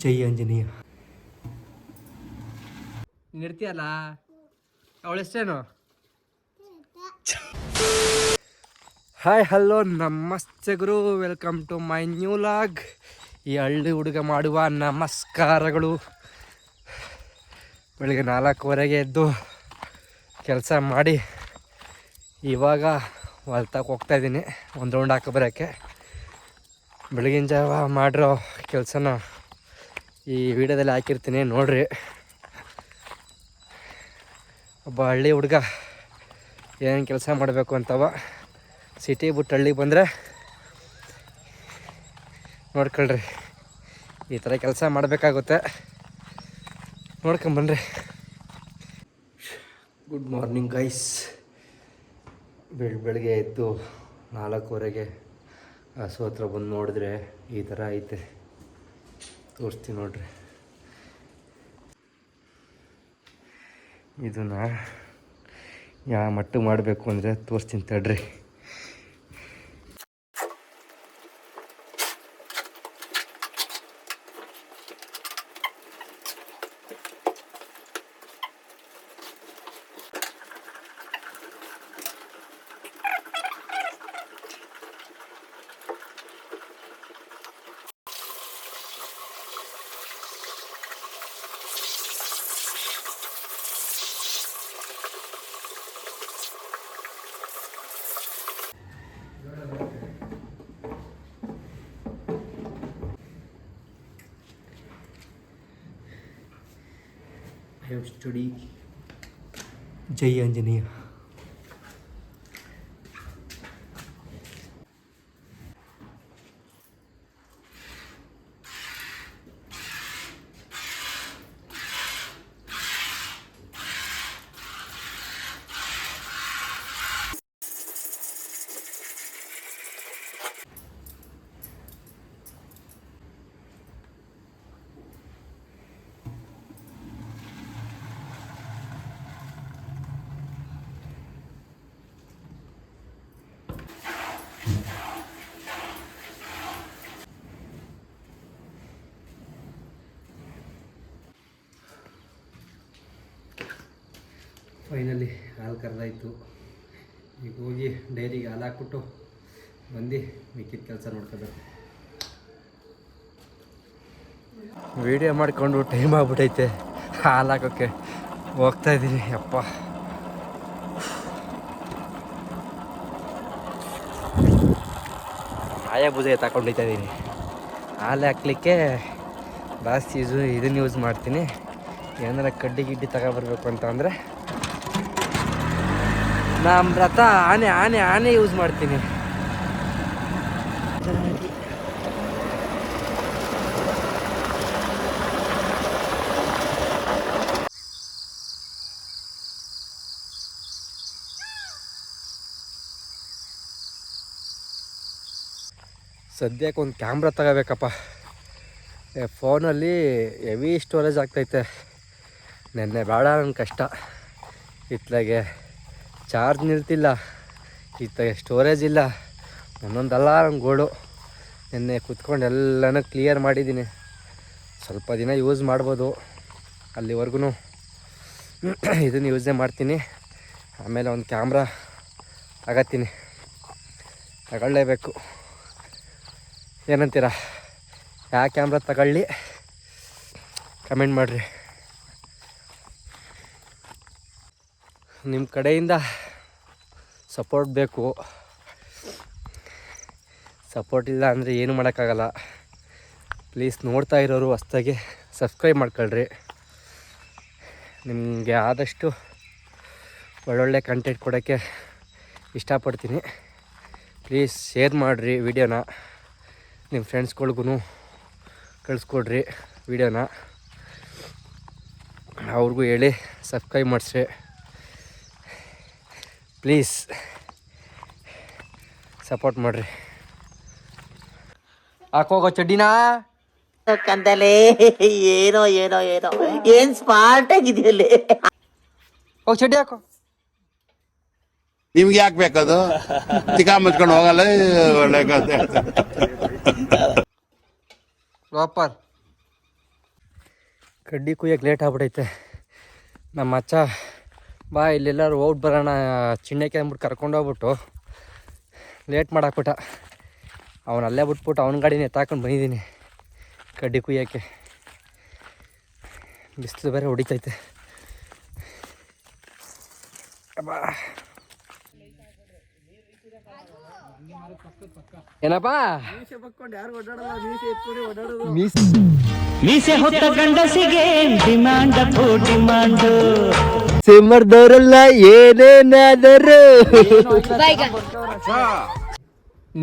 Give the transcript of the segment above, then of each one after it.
ಜೈ ಆಂಜನೇಯ. ನಿರ್ತಿಯಲ್ಲ ಅವಳೆಷ್ಟೇನು hi hello ನಮಸ್ತೆ ಗುರು. Welcome to my new vlog ಈ ಹಳ್ಳಿ ಹುಡುಗ ಮಾಡುವ ನಮಸ್ಕಾರಗಳು. ಬೆಳಿಗ್ಗೆ ನಾಲ್ಕೂವರೆಗೆ ಎದ್ದು ಕೆಲಸ ಮಾಡಿ ಇವಾಗ ಹೊಲ್ತಕ್ಕೆ ಹೋಗ್ತಾ ಇದ್ದೀನಿ. ಒಂದು ರೌಂಡ್ ಹಾಕೋ ಬರೋಕ್ಕೆ ಬೆಳಗಿನ ಜಾವ ಮಾಡಿರೋ ಕೆಲಸನ ಈ ವಿಡಿಯೋದಲ್ಲಿ ಹಾಕಿರ್ತೀನಿ, ನೋಡ್ರಿ. ಒಬ್ಬ ಹಳ್ಳಿ ಹುಡುಗ ಏನು ಕೆಲಸ ಮಾಡಬೇಕು ಅಂತವ. ಸಿಟಿ ಬಿಟ್ಟು ಹಳ್ಳಿಗೆ ಬಂದರೆ ನೋಡ್ಕೊಳ್ರಿ. ಈ ಥರ ಕೆಲಸ ಮಾಡಬೇಕಾಗುತ್ತೆ. ನೋಡ್ಕೊಂಬನ್ರಿ. ಗುಡ್ ಮಾರ್ನಿಂಗ್ ಗೈಸ್ ಬೆಳ್, ಬೆಳಗ್ಗೆ ಎದ್ದು ನಾಲ್ಕೂವರೆಗೆ ಹಸು ಹತ್ರ ಬಂದು ನೋಡಿದ್ರೆ ಈ ಥರ ಐತೆ. ತೋರಿಸ್ತೀನಿ ನೋಡ್ರಿ. ಇದನ್ನ ಯಾವ ಮಟ್ಟಿಗೆ ಮಾಡಬೇಕು ಅಂದರೆ ತೋರಿಸ್ತೀನಿ ತಡ್ರಿ. हैव स्टडी जय अंजनिया। ಕರೆದಾಯಿತು. ಈಗ ಹೋಗಿ ಡೈರಿಗೆ ಹಾಲು ಹಾಕ್ಬಿಟ್ಟು ಬಂದು ಮಿಕ್ಕಿದ ಕೆಲಸ ನೋಡ್ಕೋಬೇಕು. ವಿಡಿಯೋ ಮಾಡಿಕೊಂಡು ಟೈಮ್ ಆಗ್ಬಿಟ್ಟೈತೆ ಹಾಲು ಹಾಕೋಕ್ಕೆ ಹೋಗ್ತಾ ಇದ್ದೀನಿ, ಅಪ್ಪ. ಆಯಾ ಬುಜೆ ತಗೊಂಡಿತಾ ಇದ್ದೀನಿ ಹಾಲು ಹಾಕ್ಲಿಕ್ಕೆ ಜಾಸ್ತಿ ಯೂಸು ಇದನ್ನು ಯೂಸ್ ಮಾಡ್ತೀನಿ. ಏನಾರ ಕಡ್ಡಿ ಗಿಡ್ಡಿ ತಗೊಬರ್ಬೇಕು ಅಂತ ಅಂದರೆ ನಮ್ಮ ರಥ ಆನೆ ಆನೆ ಆನೆ ಯೂಸ್ ಮಾಡ್ತೀನಿ. ಸದ್ಯಕ್ಕೆ ಒಂದು ಕ್ಯಾಮ್ರಾ ತಗೋಬೇಕಪ್ಪ. ಫೋನಲ್ಲಿ ಹೆವಿ ಸ್ಟೋರೇಜ್ ಆಗ್ತೈತೆ. ನೆನ್ನೆ ಬೇಡ ನನ್ನ ಕಷ್ಟ. ಇತ್ಲಾಗೆ ಚಾರ್ಜ್ ನಿಲ್ತಿಲ್ಲ. ಈತ ಸ್ಟೋರೇಜ್ ಇಲ್ಲ. ಒಂದೊಂದು ಅಲಾರಂ ಗೋಡು ನಿನ್ನೆ ಕುತ್ಕೊಂಡು ಎಲ್ಲನೂ ಕ್ಲಿಯರ್ ಮಾಡಿದ್ದೀನಿ. ಸ್ವಲ್ಪ ದಿನ ಯೂಸ್ ಮಾಡ್ಬೋದು ಅಲ್ಲಿವರೆಗೂ ಇದನ್ನು ಯೂಸೇ ಮಾಡ್ತೀನಿ. ಆಮೇಲೆ ಒಂದು ಕ್ಯಾಮ್ರಾ ತಗತ್ತೀನಿ ತಗೊಳ್ಳೇಬೇಕು. ಏನಂತೀರ? ಯಾವ ಕ್ಯಾಮ್ರಾ ತಗೊಳ್ಳಿ? ಕಮೆಂಟ್ ಮಾಡಿರಿ. ನಿಮ್ಮ ಕಡೆಯಿಂದ ಸಪೋರ್ಟ್ ಬೇಕು. ಸಪೋರ್ಟ್ ಇಲ್ಲ ಅಂದರೆ ಏನು ಮಾಡೋಕ್ಕಾಗಲ್ಲ. ಪ್ಲೀಸ್ ನೋಡ್ತಾ ಇರೋರು ಹೊಸ್ದಾಗಿ ಸಬ್ಸ್ಕ್ರೈಬ್ ಮಾಡ್ಕೊಳ್ರಿ. ನಿಮಗೆ ಆದಷ್ಟು ಒಳ್ಳೊಳ್ಳೆ ಕಂಟೆಂಟ್ ಕೊಡೋಕ್ಕೆ ಇಷ್ಟಪಡ್ತೀನಿ. ಪ್ಲೀಸ್ ಶೇರ್ ಮಾಡಿರಿ ವಿಡಿಯೋನ. ನಿಮ್ಮ ಫ್ರೆಂಡ್ಸ್ಗಳ್ಗೂ ಕಳಿಸ್ಕೊಡ್ರಿ ವಿಡಿಯೋನ. ಅವ್ರಿಗೂ ಹೇಳಿ ಸಬ್ಸ್ಕ್ರೈಬ್ ಮಾಡಿಸ್ರಿ. ಪ್ಲೀಸ್ ಸಪೋರ್ಟ್ ಮಾಡಿರಿ. ಹಾಕೋಗೋ ಚಡ್ಡಿನಾ? ಕಂದಲೇ ಏನೋ ಏನೋ ಏನೋ ಏನ್ ಸ್ಮಾರ್ಟ್ ಆಗಿದೆಯಲ್ಲಿ ಹೋಗಿ ಚಡ್ಡಿ ಹಾಕೋ. ನಿಮ್ಗೆ ಯಾಕೆ ಬೇಕದು? ಚಿಕ್ಕ ಮುಚ್ಕೊಂಡು ಹೋಗಲ್ಲ ಒಳ್ಳೆ ಕಥೆ. ಪ್ರಾಪರ್ ಕಡ್ಡಿ ಕುಯ್ಯಕ್ಕೆ ಲೇಟ್ ಆಗ್ಬಿಟೈತೆ. ನಮ್ಮ ಅಚ್ಚ ಬಾ ಇಲ್ಲೆಲ್ಲರೂ ಹೋಗಿ ಬರೋಣ. ಚಿಣ್ಣಕ್ಕೆ ಅಂದ್ಬಿಟ್ಟು ಕರ್ಕೊಂಡೋಗ್ಬಿಟ್ಟು ಲೇಟ್ ಮಾಡಾಕ್ಬಿಟ್ಟ. ಅವನು ಅಲ್ಲೇ ಬಿಟ್ಬಿಟ್ಟು ಅವನ ಗಾಡಿನ ಎತ್ತಾಕೊಂಡು ಬಂದಿದ್ದೀನಿ. ಕಡ್ಡಿ ಕುಯ್ಯೋಕ್ಕೆ. ಬಿಸಿಲು ಬೇರೆ ಹೊಡಿತೈತೆ. ಏನಪ್ಪ? ಮೀಸೆ ಮೀಸೆ ಹೊತ್ತ ಗಂಡಸಿಗೆ ಡಿಮಾಂಡ್ ಅಪ್ಪು ಡಿಮಾಂಡ್ ಸಿಮ್ಮರ್ದವರೆಲ್ಲ ಏನೇನಾದರು.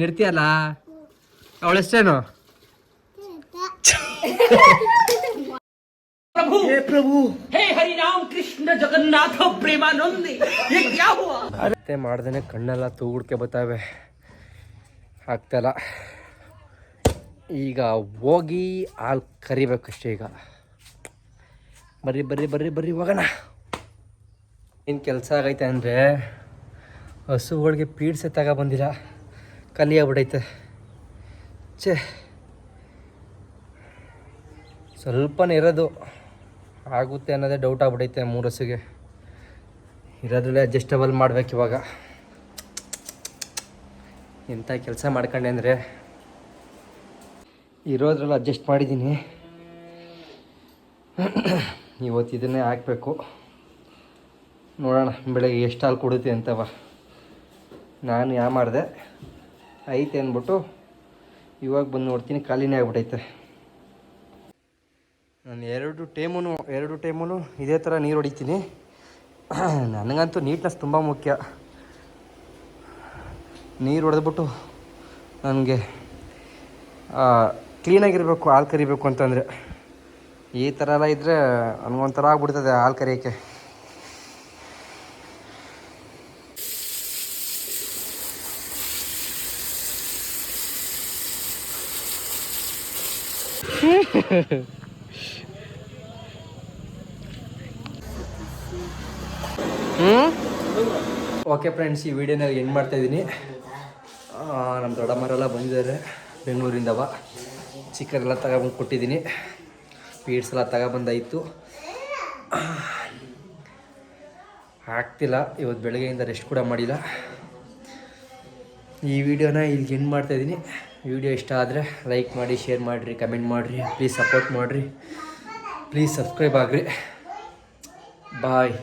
ನಿರ್ತಿಯಲ್ಲ ಅವಳೆಷ್ಟೇನು? ಅತ್ತೆ ಮಾಡ್ದೇನೆ ಕಣ್ಣೆಲ್ಲ ತೂಗುಡ್ಕೆ ಬತ್ತಾವೆ. ಆಗ್ತಲ್ಲ ಈಗ ಹೋಗಿ ಹಾಲು ಕರಿಬೇಕಷ್ಟೇ ಈಗ. ಬರ್ರಿ ಬರ್ರಿ ಬರ್ರಿ ಬರ್ರಿ, ಹೋಗೋಣ. ಏನು ಕೆಲಸ ಆಗೈತೆ ಅಂದರೆ ಹಸುಗಳಿಗೆ ಪೀಡ್ಸೆ ತಗೊಬಂದಿಲ್ಲ ಬಂದಿಲ್ಲ ಆಗ್ಬಿಟ್ಟೈತೆ ಛೇ. ಸ್ವಲ್ಪನೇ ಇರೋದು. ಆಗುತ್ತೆ ಅನ್ನೋದೇ ಡೌಟ್ ಆಗ್ಬಿಡೈತೆ ಮೂರು ಹಸುಗೆ. ಇರೋದ್ರಲ್ಲೇ ಅಡ್ಜಸ್ಟಬಲ್ ಮಾಡ್ಬೇಕು ಇವಾಗ. ಎಂಥ ಕೆಲಸ ಮಾಡ್ಕೊಂಡೆ ಅಂದರೆ ಇರೋದ್ರಲ್ಲಿ ಅಡ್ಜಸ್ಟ್ ಮಾಡಿದ್ದೀನಿ. ಇವತ್ತು ಇದನ್ನೇ ಹಾಕಬೇಕು. ನೋಡೋಣ, ಬೆಳಗ್ಗೆ ಎಷ್ಟು ಹಾಲು ಕೊಡುತ್ತೆ ಅಂತವ ನಾನು ಯಾ ಮಾಡಿದೆ? ಐತೆ ಅಂದ್ಬಿಟ್ಟು ಇವಾಗ ಬಂದು ನೋಡ್ತೀನಿ, ಖಾಲಿನೇ ಆಗ್ಬಿಟ್ಟೈತೆ ನಾನು ಎರಡು ಟೈಮೂ ಎರಡು ಟೈಮೂ ಇದೇ ಥರ ನೀರು ಹೊಡಿತೀನಿ. ನನಗಂತೂ ನೀಟ್ನೆಸ್ ತುಂಬ ಮುಖ್ಯ. ನೀರು ಹೊಡೆದ್ಬಿಟ್ಟು ನನಗೆ ಕ್ಲೀನಾಗಿರಬೇಕು ಹಾಲು ಕರಿಬೇಕು ಅಂತಂದರೆ. ಈ ಥರ ಎಲ್ಲ ಇದ್ದರೆ ನನಗೊಂಥರ ಆಗ್ಬಿಡ್ತದೆ ಹಾಲು ಕರಿಯೋಕ್ಕೆ. ಓಕೆ ಫ್ರೆಂಡ್ಸ್ ಈ ವಿಡಿಯೋನ ಏನು ಮಾಡ್ತಾಯಿದ್ದೀನಿ ನಮ್ಮ ದೊಡ್ಡಮ್ಮರೆಲ್ಲ ಬಂದಿದ್ದಾರೆ ಬೆಂಗಳೂರಿಂದವ ಚಿಕ್ಕರೆಲ್ಲ ತಗೊಬಂದು ಕೊಟ್ಟಿದ್ದೀನಿ. ಪೀಡ್ಸ್ ಎಲ್ಲ ತಗೊಬಂದಾಯಿತು. ಆಗ್ತಿಲ್ಲ ಇವತ್ತು ಬೆಳಗ್ಗೆಯಿಂದ ರೆಸ್ಟ್ ಕೂಡ ಮಾಡಿಲ್ಲ. ಈ ವಿಡಿಯೋನ ಇಲ್ಲಿ ಎಂಡ್ ಮಾಡ್ತಾಯಿದ್ದೀನಿ ವಿಡಿಯೋ ಇಷ್ಟ ಆದರೆ ಲೈಕ್ ಮಾಡಿ ಶೇರ್ ಮಾಡಿರಿ ಕಮೆಂಟ್ ಮಾಡಿರಿ ಪ್ಲೀಸ್ ಸಪೋರ್ಟ್ ಮಾಡಿರಿ. ಪ್ಲೀಸ್ ಸಬ್ಸ್ಕ್ರೈಬ್ ಆಗಿರಿ. ಬಾಯ್